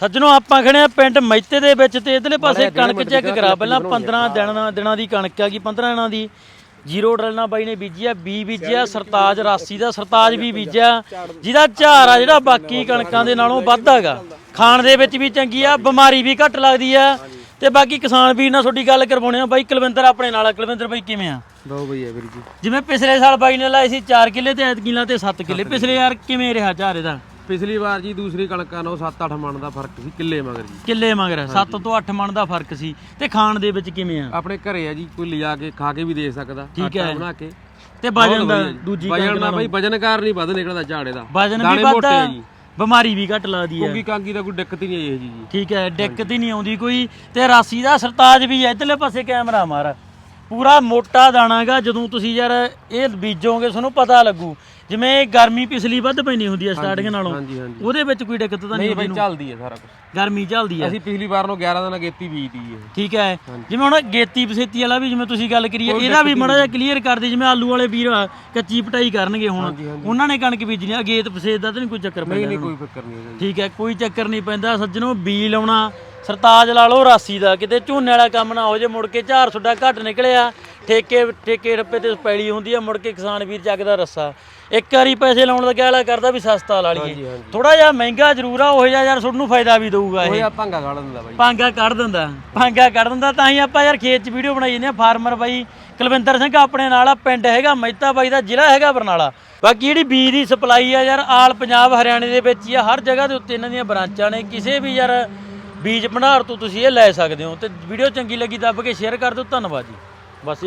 ਸੱਜਣੋ ਆਪਾਂ ਖੜੇ ਆ ਪਿੰਡ ਮੈਤੇ ਦੇ ਵਿੱਚ ਤੇ ਇਧਰਲੇ ਪਾਸੇ ਕਣਕ ਚੈੱਕ ਕਰਾ ਪਹਿਲਾਂ 15 ਦਿਨਾਂ ਦਿਨਾਂ ਦੀ ਕਣਕ ਹੈਗੀ 15 ਦਿਨਾਂ ਦੀ। ਜ਼ੀਰੋ ਡਰਨਾ ਬਾਈ ਨੇ ਬੀਜਿਆ ਬੀ ਬੀਜਿਆ ਸਰਤਾਜ ਰਾਸੀ ਦਾ ਸਰਤਾਜ ਵੀ ਬੀਜਿਆ। ਜਿਹਦਾ ਝਾਰ ਆ ਜਿਹੜਾ ਬਾਕੀ ਕਣਕਾਂ ਦੇ ਨਾਲੋਂ ਵੱਧ ਹੈਗਾ। ਖਾਣ ਦੇ ਵਿੱਚ ਵੀ ਚੰਗੀ ਆ ਬਿਮਾਰੀ ਵੀ ਘੱਟ ਲੱਗਦੀ ਆ। ਤੇ ਬਾਕੀ ਕਿਸਾਨ ਵੀਰ ਨਾਲ ਤੁਹਾਡੀ ਗੱਲ ਕਰਵਾਉਣੇ ਆ। ਬਾਈ ਕੁਲਵਿੰਦਰ ਆਪਣੇ ਨਾਲ ਆ। ਕੁਲਵਿੰਦਰ ਬਾਈ ਕਿਵੇਂ ਆ? ਬਹੁਤ ਵਧੀਆ ਵੀਰ ਜੀ। ਜਿਵੇਂ ਪਿਛਲੇ ਸਾਲ ਬਾਈ ਨੇ ਲਾਏ ਸੀ 4 ਕਿੱਲੇ ਤੇ ਐਤਕੀ ਲਾ ਤੇ 7 ਕਿੱਲੇ ਪਿਛਲੇ ਯਾਰ ਕਿਵੇਂ ਰਿਹਾ ਝਾਰ ਇਹਦਾ? ਪਿਛਲੀ ਵਾਰ ਜੀ ਦੂਸਰੀ ਕਣਕਾਂ ਨਾਲੋਂ 7-8 ਮਣ ਦਾ ਫ਼ਰਕ ਸੀ ਕਿੱਲੇ ਮਗਰ ਜੀ। ਕਿੱਲੇ ਮਗਰ 7 ਤੋਂ 8 ਮਣ ਦਾ ਫ਼ਰਕ ਸੀ। ਤੇ ਖਾਣ ਦੇ ਵਿੱਚ ਕਿਵੇਂ ਆ? ਆਪਣੇ ਘਰੇ ਆ ਜੀ ਕੋਈ ਲਿਜਾ ਕੇ ਖਾ ਕੇ ਵੀ ਦੇ ਸਕਦਾ ਠੀਕ ਹੈ। ਬਣਾ ਕੇ। ਤੇ ਵਜਨ ਦਾ ਦੂਜੀ ਵਜਨ ਨਾ ਬਾਈ ਵਜਨਕਾਰ ਨਹੀਂ ਵੱਧ ਨਿਕਲਦਾ ਝਾੜੇ ਦਾ। ਵਜਨ ਵੀ ਵੱਧਦਾ ਬਿਮਾਰੀ ਵੀ ਘੱਟ ਲੱਗਦੀ ਹੈ। ਕੁੰਗੀ ਕਾਂਗੀ ਦਾ ਕੋਈ ਦਿੱਕਤ ਹੀ ਨਹੀਂ ਆਈ ਇਹ ਜੀ। ਠੀਕ ਹੈ ਦਿੱਕਤ ਹੀ ਨਹੀਂ ਆਉਂਦੀ ਕੋਈ। ਤੇ ਰਾਸੀ ਦਾ ਸਰਤਾਜ ਵੀ ਹੈ ਇਧਰਲੇ ਪਾਸੇ ਕੈਮਰਾ ਮਾਰ। ਪੂਰਾ ਮੋਟਾ ਦਾਣਾਗਾ ਜਦੋਂ ਤੁਸੀਂ ਯਾਰ ਇਹ ਬੀਜੋਗੇ ਤੁਹਾਨੂੰ ਪਤਾ ਲੱਗੂ। ਜਿਵੇਂ ਗਰਮੀ ਪਿਛਲੀ ਵੱਧ ਪੈਣੀ ਹੁੰਦੀ ਹੈ ਸਟਾਰਟਿੰਗ ਨਾਲੋਂ ਹਾਂਜੀ ਹਾਂਜੀ। ਉਹਦੇ ਵਿੱਚ ਕੋਈ ਦਿੱਕਤ ਤਾਂ ਨਹੀਂ ਨਹੀਂ ਬਾਈ ਚੱਲਦੀ ਹੈ ਸਾਰਾ ਕੁਝ ਗਰਮੀ ਚੱਲਦੀ ਹੈ ਅਸੀਂ ਪਿਛਲੀ ਵਾਰ ਨੂੰ 11 ਦਿਨ ਅਗੇਤੀ ਬੀਜਤੀ ਇਹ ਠੀਕ ਹੈ ਜਿਵੇਂ ਹੁਣ ਗੇਤੀ ਪਸੇਤੀ ਵਾਲਾ ਵੀ ਜਿਵੇਂ ਤੁਸੀਂ ਗੱਲ ਕਰੀ ਹੈ ਇਹਦਾ ਵੀ ਮੜਾ ਜਿਹਾ ਕਲੀਅਰ ਕਰ ਦੇ ਜਿਵੇਂ ਆਲੂ ਵਾਲੇ ਵੀਰ ਆ, ਕੱਚੀ ਪਟਾਈ ਕਰਨਗੇ ਹੁਣ। ਉਹਨਾਂ ਨੇ ਕਣਕ ਬੀਜਣੀ ਆ ਗੇਤ ਪਸੇਤ ਦਾ ਤਾਂ ਨਹੀਂ ਕੋਈ ਚੱਕਰ ਨਹੀਂ ਪੈਂਦਾ ਨਹੀਂ ਕੋਈ ਫਿਕਰ ਨਹੀਂ ਹੈਗਾ ਜੀ। ਠੀਕ ਹੈ ਕੋਈ ਚੱਕਰ ਨਹੀਂ ਪੈਂਦਾ ਸੱਜਣੋ ਬੀ ਲਾਉਣਾ ਸਰਤਾਜ ਲਾ ਲਓ ਰਾਸੀ ਦਾ। ਕਿਤੇ ਝੋਨੇ ਵਾਲਾ ਕੰਮ ਨਾ ਹੋ ਜੇ ਮੁੜ ਕੇ ਝਾਰ ਸੁੱਡਾ ਘੱਟ ਨਿਕਲਿਆ। ਠੇਕੇ ਠੇਕੇ ਰੱਪੇ ਤੇ ਪੈਲੀ ਹੁੰਦੀ ਆ ਮੁੜ ਕੇ ਕਿਸਾਨ ਵੀਰ ਚੱਕਦਾ ਰੱਸਾ। ਇੱਕ ਵਾਰੀ ਪੈਸੇ ਲਾਉਣ ਦਾ ਕਹਿਲਾ ਕਰਦਾ ਵੀ ਸਸਤਾ ਲਾ ਲਈਏ। ਥੋੜਾ ਜਿਹਾ ਮਹਿੰਗਾ ਜ਼ਰੂਰ ਆ ਉਹ ਜਿਹਾ ਯਾਰ ਤੁਹਾਨੂੰ ਫਾਇਦਾ ਵੀ ਦਊਗਾ ਇਹ। ਉਹ ਆ ਗਾਲ ਦਿੰਦਾ ਬਾਈ। ਪਾਂਗਾ ਕੱਢ ਦਿੰਦਾ ਪਾਂਗਾ ਕੱਢ ਦਿੰਦਾ ਤਾਂ ਹੀ ਆਪਾਂ ਯਾਰ ਖੇਤ 'ਚ ਵੀਡੀਓ ਬਣਾਈ ਜਾਂਦੇ ਆ ਫਾਰਮਰ ਬਾਈ ਕੁਲਵਿੰਦਰ ਸਿੰਘ ਆਪਣੇ ਨਾਲ ਆ ਪਿੰਡ ਹੈਗਾ ਮਹਿਤਾ ਬਾਈ ਦਾ ਜ਼ਿਲ੍ਹਾ ਹੈਗਾ ਬਰਨਾਲਾ। ਬਾਕੀ ਜਿਹੜੀ ਬੀਜ ਦੀ ਸਪਲਾਈ ਆ ਯਾਰ ਆਲ ਪੰਜਾਬ ਹਰਿਆਣੇ ਦੇ ਵਿੱਚ ਹੀ ਆ ਹਰ ਜਗ੍ਹਾ ਦੇ ਉੱਤੇ ਇਹਨਾਂ ਦੀਆਂ ਬ੍ਰਾਂਚਾਂ ਨੇ ਕਿਸੇ ਵੀ ਯਾਰ ਬੀਜ ਭੰਡਾਰ ਤੋਂ ਤੁਸੀਂ ਇਹ ਲੈ ਸਕਦੇ ਹੋ। ਤੇ ਵੀਡੀਓ ਚੰਗੀ ਲੱਗੀ ਦੱਬ ਕੇ ਸ਼ੇਅਰ ਕਰ ਦਿਓ ਧੰਨਵਾਦ ਜੀ। ਬਸ